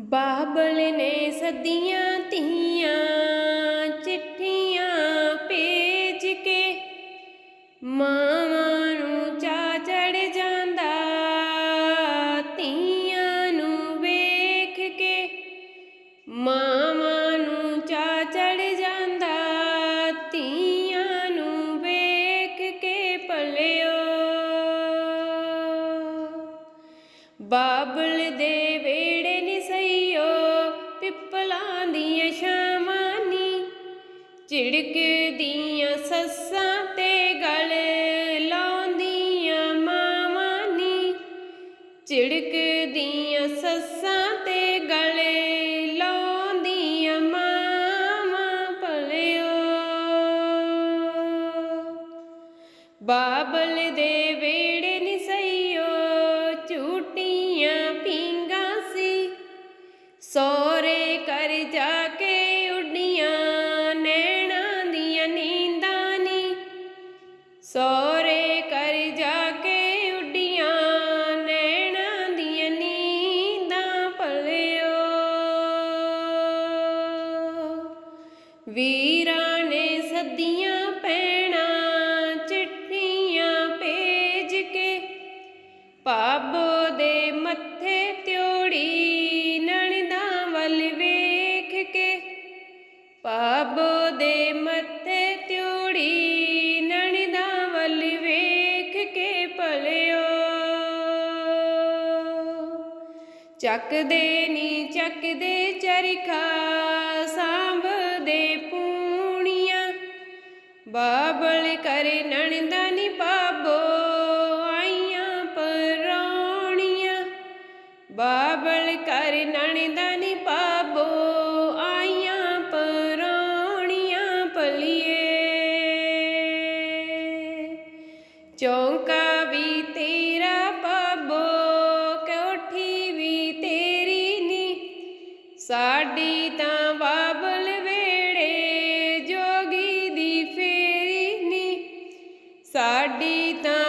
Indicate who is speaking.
Speaker 1: ਬਾਬਲ ਨੇ ਸਦੀਆਂ ਧੀਆਂ, ਚਿੱਠੀਆਂ ਭੇਜ ਕੇ ਮਾਵਾਂ ਨੂੰ ਚਾ ਚੜ ਜਾਂਦਾ, ਧੀਆਂ ਨੂੰ ਵੇਖ ਕੇ ਮਾਵਾਂ ਨੂੰ ਚਾ ਚੜ ਜਾਂਦਾ, ਧੀਆਂ ਨੂੰ ਵੇਖ ਕੇ ਭਲਿਓ। ਬਾਬਲ ਦੇ ਵੇ ਪਿੱਪਲਾਂ ਦੀਆਂ ਛਾਵਾਂ ਨੀ ਝਿੜਕਦੀਆਂ ਸੱਸਾਂ ਤੇ ਗਲ ਲਾਉਂਦੀਆਂ ਮਾਵਾਂ ਨੀ ਝਿੜਕਦੀਆਂ ਸੱਸਾਂ ਤੇ ਗਲ ਲਾਉਂਦੀਆਂ ਮਾਵਾਂ ਭਲਿਓ। ਬਾਬਲ ਦੇ ਵੇੜੇ ਨੀ ਸਈਓ ਝੂਟੀਆਂ ਪੀਂਗਾ ਸੀ ਸੋਰੇ ਸੋਰੇ ਕਰ ਜਾ ਕੇ ਉੱਡੀਆਂ, ਨੈਣਾਂ ਦੀਆਂ ਨੀਂਦਾਂ ਭਲਿਓ। ਵੀਰਾਂ ਨੇ ਸੱਦੀਆਂ ਪੈਣਾ, ਚਿੱਠੀਆਂ ਭੇਜ ਕੇ ਪਾਬੋ ਦੇ ਮੱਥੇ ਚੱਕਦੇ ਨੀ, ਚੱਕਦੇ ਚਰਖਾ, ਸਾਂਭਦੇ ਪੂਣੀਆਂ। ਬਾਬਲ ਕਰੇ ਨਣਦਾ ਨੀ ਪਾਬੋ ਆਈਆਂ ਪਰੌਣੀਆਂ। ਬਾਬਲ ਕਰੇ ਨਣਦਾ ਨੀ ਪਾਬੋ ਆਈਆਂ ਪਰੌਣੀਆਂ ਭਲੀਏ। ਚੌਂਕਾ ਸਾਡੀ ਤਾਂ ਬਾਬਲ ਵੇੜੇ ਜੋਗੀ ਦੀ ਫੇਰੀ ਨੀ। ਸਾਡੀ ਤਾਂ